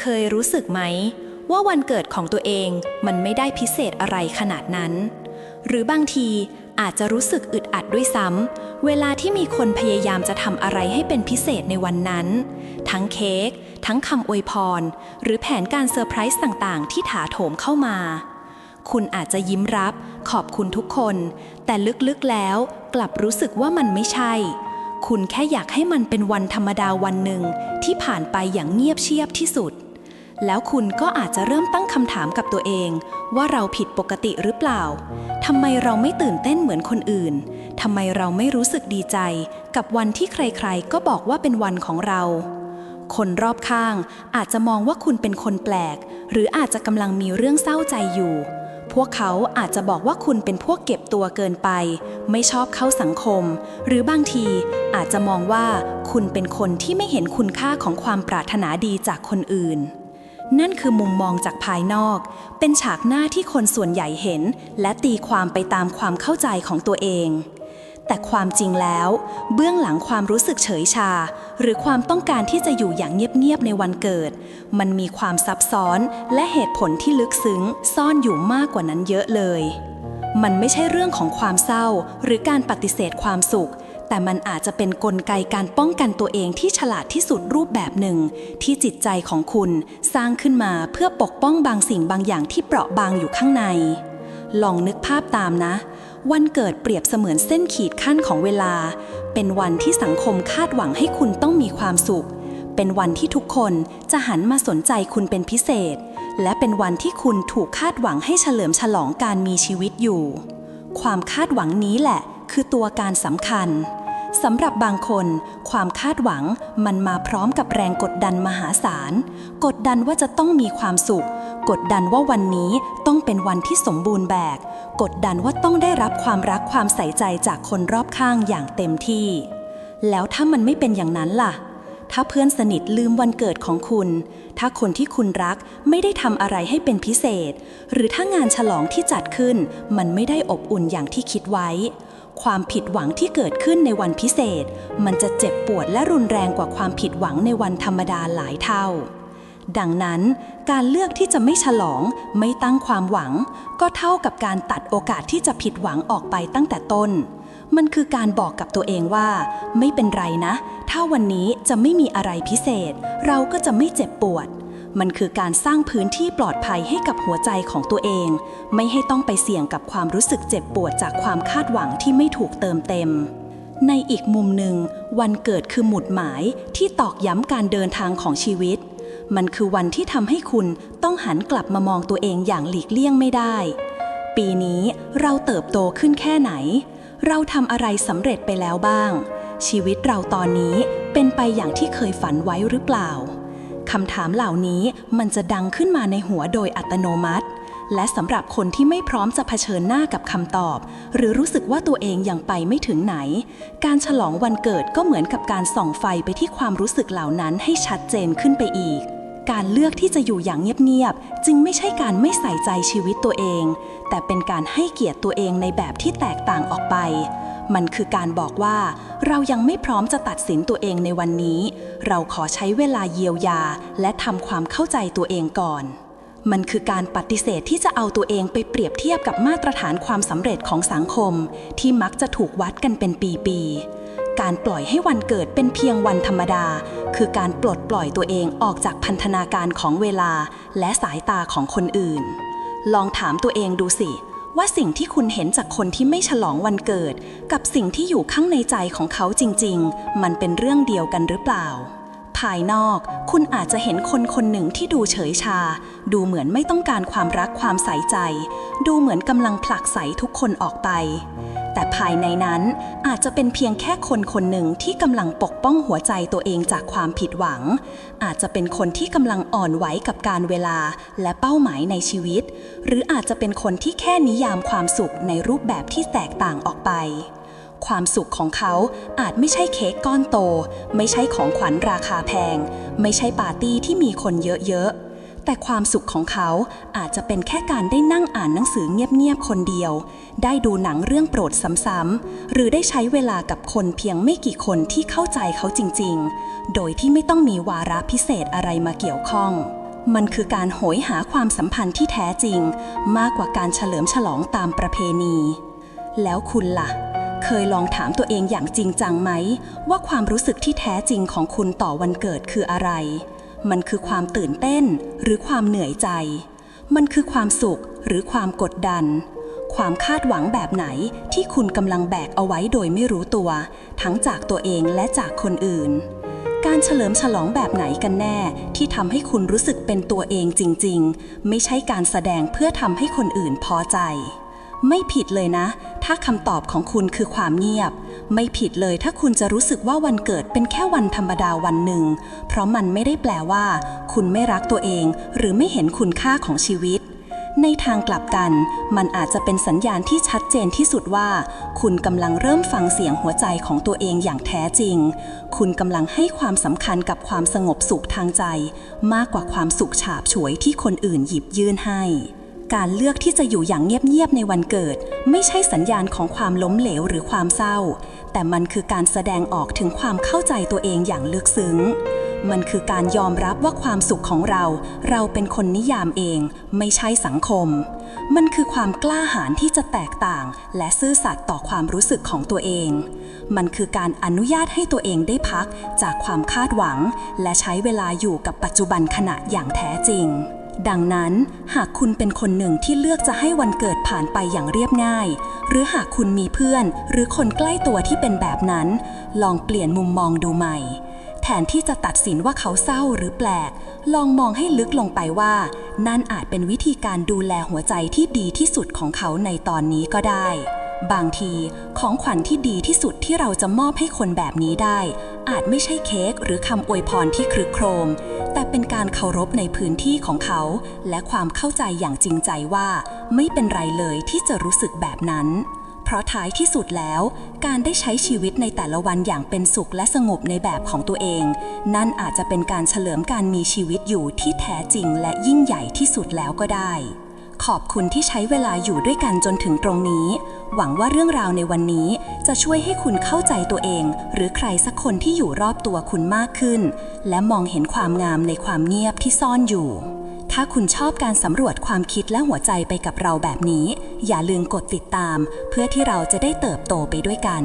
เคยรู้สึกไหม ว่าวันเกิดของตัวเองมันไม่ได้พิเศษอะไรขนาดนั้น หรือบางทีอาจจะรู้สึกอึดอัดด้วยซ้ำ เวลาที่มีคนพยายามจะทำอะไรให้เป็นพิเศษในวันนั้น ทั้งเค้ก ทั้งคำอวยพร หรือแผนการเซอร์ไพรส์ต่างๆ ที่ถาโถมเข้ามา คุณอาจจะยิ้มรับขอบคุณทุกคน แต่ลึกๆแล้วกลับรู้สึกว่ามันไม่ใช่ คุณแค่อยากให้มันเป็นวันธรรมดาวันหนึ่งที่ผ่านไปอย่างเงียบเชียบที่สุด แล้วคุณก็อาจจะเริ่มตั้งคำถามกับตัวเอง ว่าเราผิดปกติหรือเปล่าทำไมเราไม่ตื่นเต้นเหมือนคนอื่นทำไมเราไม่รู้สึกดีใจ กับวันที่ใครๆ ก็บอกว่าเป็นวันของเรา คนรอบข้างอาจจะมองว่าคุณเป็นคนแปลก หรืออาจจะกำลังมีเรื่องเศร้าใจอยู่ พวกเขาอาจจะบอกว่าคุณเป็นพวกเก็บตัวเกินไป ไม่ชอบเข้าสังคม หรือบางทีอาจจะมองว่าคุณเป็นคนที่ไม่เห็นคุณค่าของความปรารถนาดีจากคนอื่น นั่นคือมุมมองจากภายนอก เป็นฉากหน้าที่คนส่วนใหญ่เห็น และตีความไปตามความเข้าใจของตัวเอง แต่ความจริงแล้ว เบื้องหลังความรู้สึกเฉยชา หรือความต้องการที่จะอยู่อย่างเงียบๆในวันเกิด มันมีความซับซ้อนและเหตุผลที่ลึกซึ้ง ซ่อนอยู่มากกว่านั้นเยอะเลยมันไม่ใช่เรื่องของความเศร้า หรือการปฏิเสธความสุข แต่มันอาจจะเป็นนกลไกการป้องกันตัวเองที่ฉลาดที่สุดรูปแบบหนึ่ง ที่จิตใจของคุณสร้างขึ้นมาเพื่อปกป้องบางสิ่งบางอย่างที่เปราะบางอยู่ข้างใน ลองนึกภาพตามนะ วันเกิดเปรียบเสมือนเส้นขีดขั้นของเวลา เป็นวันที่สังคมคาดหวังให้คุณต้องมีความสุข เป็นวันที่ทุกคนจะหันมาสนใจคุณเป็นพิเศษ และเป็นวันที่คุณถูกคาดหวังให้เฉลิมฉลองการมีชีวิตอยู่ ความคาดหวังนี้แหละ คือตัวการสำคัญ สำหรับบางคน ความคาดหวังมันมาพร้อมกับแรงกดดันมหาศาล กดดันว่าจะต้องมีความสุข กดดันว่าวันนี้ต้องเป็นวันที่สมบูรณ์แบบ กดดันว่าต้องได้รับความรักความใส่ใจจากคนรอบข้างอย่างเต็มที่ แล้วถ้ามันไม่เป็นอย่างนั้นล่ะ ถ้าเพื่อนสนิทลืมวันเกิดของคุณ ถ้าคนที่คุณรักไม่ได้ทำอะไรให้เป็นพิเศษ หรือถ้างานฉลองที่จัดขึ้น มันไม่ได้อบอุ่นอย่างที่คิดไว้ ความผิดหวังที่เกิดขึ้นในวันพิเศษ มันจะเจ็บปวดและรุนแรงกว่าความผิดหวังในวันธรรมดาหลายเท่า ดังนั้น การเลือกที่จะไม่ฉลอง ไม่ตั้งความหวัง ก็เท่ากับการตัดโอกาสที่จะผิดหวังออกไปตั้งแต่ต้น มันคือการบอกกับตัวเองว่า ไม่เป็นไรนะ ถ้าวันนี้จะไม่มีอะไรพิเศษ เราก็จะไม่เจ็บปวด มันคือการสร้างพื้นที่ปลอดภัยให้กับหัวใจของตัวเอง ไม่ให้ต้องไปเสี่ยงกับความรู้สึกเจ็บปวดจากความคาดหวังที่ไม่ถูกเติมเต็ม ในอีกมุมหนึ่ง วันเกิดคือหมุดหมายที่ตอกย้ำการเดินทางของชีวิต มันคือวันที่ทำให้คุณต้องหันกลับมามองตัวเองอย่างหลีกเลี่ยงไม่ได้ ปีนี้เราเติบโตขึ้นแค่ไหน เราทำอะไรสำเร็จไปแล้วบ้าง ชีวิตเราตอนนี้เป็นไปอย่างที่เคยฝันไว้หรือเปล่า คำถามเหล่านี้มันจะดังขึ้นมาในหัวโดยอัตโนมัติ และสำหรับคนที่ไม่พร้อมจะเผชิญหน้ากับคำตอบ หรือรู้สึกว่าตัวเองยังไปไม่ถึงไหน การฉลองวันเกิดก็เหมือนกับการส่องไฟไปที่ความรู้สึกเหล่านั้นให้ชัดเจนขึ้นไปอีกการเลือกที่จะอยู่อย่างเงียบๆ จึงไม่ใช่การไม่ใส่ใจชีวิตตัวเอง แต่เป็นการให้เกียรติตัวเองในแบบที่แตกต่างออกไป มันคือการบอกว่า เรายังไม่พร้อมจะตัดสินตัวเองในวันนี้ เราขอใช้เวลาเยียวยา และทำความเข้าใจตัวเองก่อน มันคือการปฏิเสธที่จะเอาตัวเองไปเปรียบเทียบกับมาตรฐานความสำเร็จของสังคม ที่มักจะถูกวัดกันเป็นปีๆ การปล่อยให้วันเกิดเป็นเพียงวันธรรมดา คือการปลดปล่อยตัวเองออกจากพันธนาการของเวลา และสายตาของคนอื่น ลองถามตัวเองดูสิ ว่าสิ่งที่คุณเห็นจากคนที่ไม่ฉลองวันเกิด กับสิ่งที่อยู่ข้างในใจของเขาจริง ๆ มันเป็นเรื่องเดียวกันหรือเปล่า ภายนอกคุณอาจจะเห็นคนคนหนึ่งที่ดูเฉยชา ดูเหมือนไม่ต้องการความรักความใส่ใจ ดูเหมือนกำลังผลักใสทุกคนออกไป แต่ภายในนั้นอาจจะเป็นเพียงแค่คนคนหนึ่งที่กำลังปกป้องหัวใจตัวเองจากความผิดหวัง อาจจะเป็นคนที่กำลังอ่อนไหวกับการเวลาและเป้าหมายในชีวิต หรืออาจจะเป็นคนที่แค่นิยามความสุขในรูปแบบที่แตกต่างออกไป ความสุขของเขาอาจไม่ใช่เค้กก้อนโต ไม่ใช่ของขวัญราคาแพง ไม่ใช่ปาร์ตี้ที่มีคนเยอะๆ แต่ความสุขของเขาอาจจะเป็นแค่การได้นั่งอ่านหนังสือเงียบๆคนเดียว ได้ดูหนังเรื่องโปรดซ้ำๆหรือได้ใช้เวลากับคนเพียงไม่กี่คนที่เข้าใจเขาจริงๆ โดยที่ไม่ต้องมีวาระพิเศษอะไรมาเกี่ยวข้อง มันคือการโหยหาความสัมพันธ์ที่แท้จริง มากกว่าการเฉลิมฉลองตามประเพณี แล้วคุณล่ะเคยลองถามตัวเองอย่างจริงจังไหม ว่าความรู้สึกที่แท้จริงของคุณต่อวันเกิดคืออะไร มันคือความตื่นเต้นหรือความเหนื่อยใจ มันคือความสุขหรือความกดดัน ความคาดหวังแบบไหนที่คุณกำลังแบกเอาไว้โดยไม่รู้ตัว ทั้งจากตัวเองและจากคนอื่น การเฉลิมฉลองแบบไหนกันแน่ที่ทำให้คุณรู้สึกเป็นตัวเองจริง ๆ ไม่ใช่การแสดงเพื่อทำให้คนอื่นพอใจ ไม่ผิดเลยนะ ถ้าคำตอบของคุณคือความเงียบ ไม่ผิดเลยถ้าคุณจะรู้สึกว่าวันเกิดเป็นแค่วันธรรมดาวันหนึ่ง เพราะมันไม่ได้แปลว่า คุณไม่รักตัวเอง หรือไม่เห็นคุณค่าของชีวิต ในทางกลับกัน มันอาจจะเป็นสัญญาณที่ชัดเจนที่สุดว่า คุณกำลังเริ่มฟังเสียงหัวใจของตัวเองอย่างแท้จริง คุณกำลังให้ความสำคัญกับความสงบสุขทางใจ มากกว่าความสุขฉาบฉวยที่คนอื่นหยิบยื่นให้ การเลือกที่จะอยู่อย่างเงียบๆในวันเกิด ไม่ใช่สัญญาณของความล้มเหลวหรือความเศร้า แต่มันคือการแสดงออกถึงความเข้าใจตัวเองอย่างลึกซึ้ง มันคือการยอมรับว่าความสุขของเรา เราเป็นคนนิยามเอง ไม่ใช่สังคม มันคือความกล้าหาญที่จะแตกต่าง และซื่อสัตย์ต่อความรู้สึกของตัวเอง มันคือการอนุญาตให้ตัวเองได้พักจากความคาดหวัง และใช้เวลาอยู่กับปัจจุบันขณะอย่างแท้จริง ดังนั้นหากคุณเป็นคนหนึ่งที่เลือกจะให้วันเกิดผ่านไปอย่างเรียบง่าย หรือหากคุณมีเพื่อน หรือคนใกล้ตัวที่เป็นแบบนั้น ลองเปลี่ยนมุมมองดูใหม่ แทนที่จะตัดสินว่าเขาเศร้าหรือแปลก ลองมองให้ลึกลงไปว่า นั่นอาจเป็นวิธีการดูแลหัวใจที่ดีที่สุดของเขาในตอนนี้ก็ได้ บางทีของขวัญที่ดีที่สุดที่เราจะมอบให้คนแบบนี้ได้ อาจไม่ใช่เค้กหรือคำอวยพรที่ครึกโครมแเป็นการเคารพในพื้นที่ของเขา และความเข้าใจอย่างจริงใจว่า ไม่เป็นไรเลยที่จะรู้สึกแบบนั้น เพราะท้ายที่สุดแล้ว การได้ใช้ชีวิตในแต่ละวันอย่างเป็นสุขและสงบในแบบของตัวเอง นั่นอาจจะเป็นการเฉลิมการมีชีวิตอยู่ที่แท้จริงและยิ่งใหญ่ที่สุดแล้วก็ได้ ขอบคุณที่ใช้เวลาอยู่ด้วยกันจนถึงตรงนี้ หวังว่าเรื่องราวในวันนี้จะช่วยให้คุณเข้าใจตัวเอง หรือใครสักคนที่อยู่รอบตัวคุณมากขึ้น และมองเห็นความงามในความเงียบที่ซ่อนอยู่ ถ้าคุณชอบการสำรวจความคิดและหัวใจไปกับเราแบบนี้ อย่าลืมกดติดตาม เพื่อที่เราจะได้เติบโตไปด้วยกัน